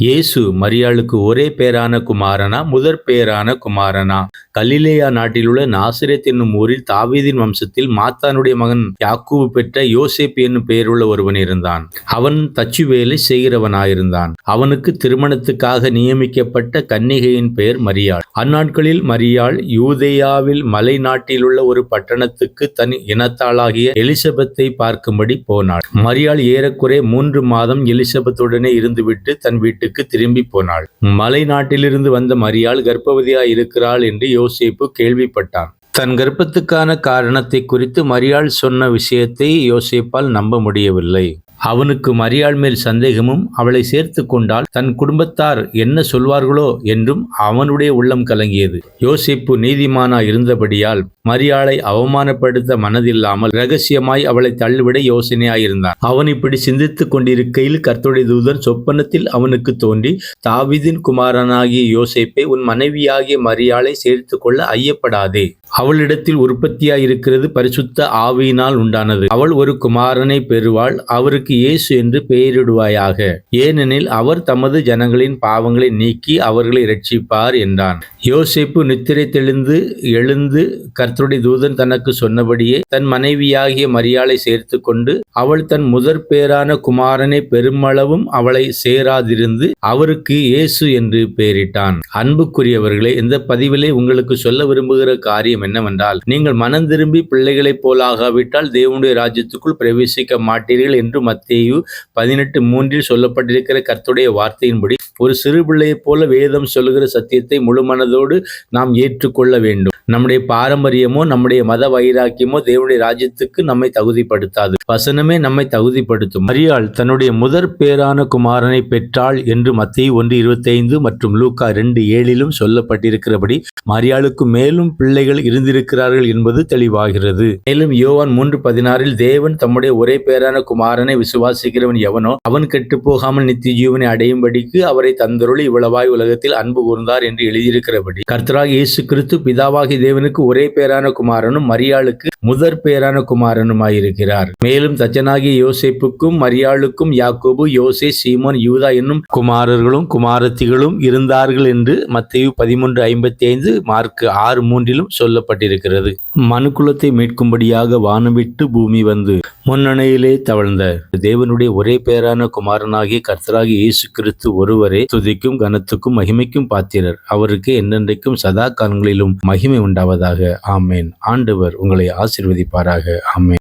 இயேசு மரியாளுக்கு ஒரே பேரான குமாரனா முதற் பேரான குமாரனா? கலிலேயா நாட்டிலுள்ள நாசிரேத் என்னும் ஊரில் தாவீதின் வம்சத்தில் மாத்தானுடைய மகன் யாக்கூபு பெற்ற யோசேப் என்னும் பெயருள்ள ஒருவன் இருந்தான். அவன் தச்சு வேலை செய்கிறவனாயிருந்தான். அவனுக்கு திருமணத்துக்காக நியமிக்கப்பட்ட கன்னிகையின் பெயர் மரியாள். அந்நாட்களில் மரியாள் யூதேயாவில் மலை நாட்டிலுள்ள ஒரு பட்டணத்துக்கு தன் இனத்தாளாகிய எலிசபெத்தை பார்க்கும்படி போனாள். மரியாள் ஏறக்குறைய மூன்று மாதம் எலிசபெத்துடனே இருந்துவிட்டு தன் வீட்டுக்கு திரும்பி போனாள். மலை நாட்டிலிருந்து வந்த மரியாள் கர்ப்பவதியாய் இருக்கிறாள் என்று யோசிப்பு கேள்விப்பட்டான். தன் கர்ப்பத்துக்கான காரணத்தை குறித்து மரியாள் சொன்ன விஷயத்தை யோசிப்பால் நம்ப முடியவில்லை. அவனுக்கு மரியாள் மேல் சந்தேகமும் அவளை சேர்த்து கொண்டால் தன் குடும்பத்தார் என்ன சொல்வார்களோ என்றும் அவனுடைய உள்ளம் கலங்கியது. யோசிப்பு நீதிமானா இருந்தபடியால் மரியாளை அவமானப்படுத்த மனதில்லாமல் ரகசியமாய் அவளை தள்ளிவிட யோசனையாயிருந்தான். அவன் இப்படி சிந்தித்துக் கொண்டிருக்கையில் கர்த்துடைய தூதன் சொப்பனத்தில் அவனுக்கு தோன்றி தாவிதின் குமாரனாகிய யோசிப்பை உன் மனைவியாகிய மரியாளை சேர்த்து கொள்ள ஐயப்படாதே. அவளிடத்தில் உற்பத்தியாயிருக்கிறது பரிசுத்த ஆவியினால் உண்டானது. அவள் ஒரு குமாரனை பெறுவாள் அவருக்கு இயேசு என்று பெயரிடுவாயாக. ஏனெனில் அவர் தமது ஜனங்களின் பாவங்களை நீக்கி அவர்களை இரட்சிப்பார் என்றான். யோசிப்பு நித்திரை தெளிந்து எழுந்து கர்த்தருடைய தூதன் தனக்கு சொன்னபடியே தன் மனைவியாகிய மரியாளை சேர்த்து கொண்டு அவள் தன் முதற் பேரான குமாரனை பெருமளவும் அவளை சேராதிருந்து அவருக்கு இயேசு என்று பெயரிட்டான். அன்புக்குரியவர்களே இந்த பதிவிலே உங்களுக்கு சொல்ல விரும்புகிற காரியம் என்னவென்றால் நீங்கள் மனம் திரும்பி பிள்ளைகளைப் போலாகாவிட்டால் தேவனுடைய ராஜ்யத்துக்குள் பிரவேசிக்க மாட்டீர்கள் என்று பதினெட்டு மூன்றில் சொல்லப்பட்டிருக்கிற கர்த்துடைய வார்த்தையின்படி ஒரு சிறு பிள்ளையைப் போல வேதம் சொல்லுகிற சத்தியத்தை முழு மனதோடு நாம் ஏற்றுக்கொள்ள வேண்டும். நம்முடைய பாரம்பரியமோ நம்முடைய மத வைராக்கியமோ தேவனுடைய ராஜ்யத்துக்கு நம்மை தகுதிப்படுத்தாது. வசனமே நம்மை தகுதிப்படுத்தும். மரியாள் தன்னுடைய முதற் பேரான குமாரனை பெற்றாள் என்று மத்திய ஒன்று இருபத்தைந்து மற்றும் லூக்கா ரெண்டு ஏழிலும் சொல்லப்பட்டிருக்கிறபடி மரியாளுக்கு மேலும் பிள்ளைகள் இருந்திருக்கிறார்கள் என்பது தெளிவாகிறது. மேலும் யோவான் மூன்று பதினாறில் தேவன் தம்முடைய ஒரே பேரான குமாரனை விசுவாசிக்கிறவன் எவனோ அவன் கெட்டு போகாமல் நித்திய ஜீவனை அடையும்படிக்கு அவரை தந்தருள் இவ்வளவாய் உலகத்தில் அன்பு கூர்ந்தார் என்று எழுதியிருக்கிறபடி. கர்த்தராக இயேசு கிறிஸ்து பிதாவாகி தேவனுக்கு ஒரே பேரான குமாரனும் மரியாளுக்கு முதற் பேரான குமாரனுமாயிருக்கிறார். மேலும் தச்சனாகிய யோசேப்புக்கும் மரியாளுக்கும் யாக்கோபு யோசே சீமோன் யூதா என்னும் குமாரர்களும் குமாரத்திகளும் இருந்தார்கள் என்று மத்திய பதிமூன்று ஐம்பத்தி ஐந்து மார்க் ஆறு மூன்றிலும் சொல்லப்பட்டிருக்கிறது. மனுக்குலத்தை மீட்கும்படியாக வானம் விட்டு பூமி வந்து முன்னணையிலே தவழ்ந்த தேவனுடைய ஒரே பேரான குமாரனாகிய கர்த்தராகிய இயேசு கிறிஸ்து ஒருவரே துதிக்கும் கனத்துக்கும் மகிமைக்கும் பாத்திரர். அவருக்கு என்னென்றைக்கும் சதா காலங்களிலும் மகிமை உண்டாவதாக. ஆமேன். ஆண்டவர் உங்களை ஆசிர்வதிப்பாராக. ஆமேன்.